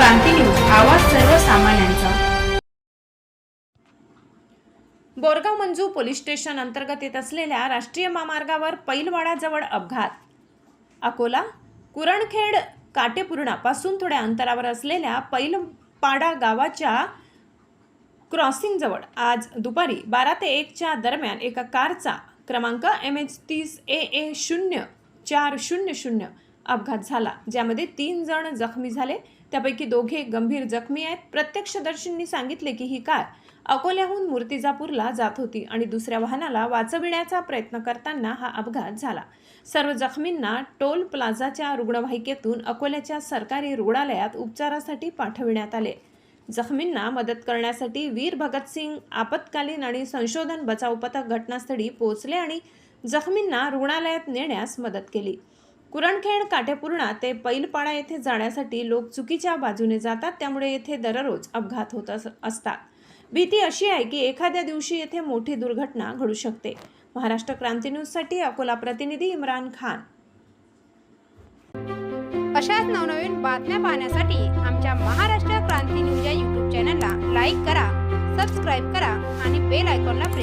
क्रांती news आवाज सर्वसामान्यांचा. Borgaon Manju police station अंतर्गत येत असलेल्या राष्ट्रीय महामार्गावर पैलवाडाजवळ अपघात. अकोला कुरणखेड काटेपूर्णापासून थोड्या अंतरावर असलेल्या पैलपाडा गावाच्या क्रॉसिंगजवळ आज दुपारी बारा ते एकच्या दरम्यान एका कारचा क्रमांक एम एच तीस ए ए शून्य चार शून्य शून्य अपघात झाला ज्यामध्ये तीन जण जखमी झाले. त्यापैकी दोघे गंभीर जखमी आहेत. प्रत्यक्षदर्शींनी सांगितले की ही कार अकोल्याहून मूर्तिजापूरला जात होती आणि दुसऱ्या वाहनाला वाचविण्याचा प्रयत्न करताना हा अपघात झाला. सर्व जखमींना टोल प्लाझाच्या रुग्णवाहिकेतून अकोल्याच्या सरकारी रुग्णालयात उपचारासाठी पाठविण्यात आले. जखमींना मदत करण्यासाठी वीर भगतसिंग आपत्कालीन आणि संशोधन बचाव पथक घटनास्थळी पोहोचले आणि जखमींना रुग्णालयात नेण्यास मदत केली. कुरणखेड काटेपूर्णा ते पैलपाडा येथे जाण्यासाठी लोक चुकीच्या बाजूने जातात त्यामुळे येथे दररोज अपघात होत असतात. भीती अशी आहे की एखाद्या दिवशी येथे मोठी दुर्घटना घडू शकते. महाराष्ट्र क्रांती न्यूजसाठी अकोला प्रतिनिधी इम्रान खान. अशाच नवनवीन बातम्या पाहण्यासाठी आमच्या महाराष्ट्र क्रांती न्यूज या यूट्यूब चॅनलला लाईक करा सबस्क्राईब करा आणि बेल आयकॉनला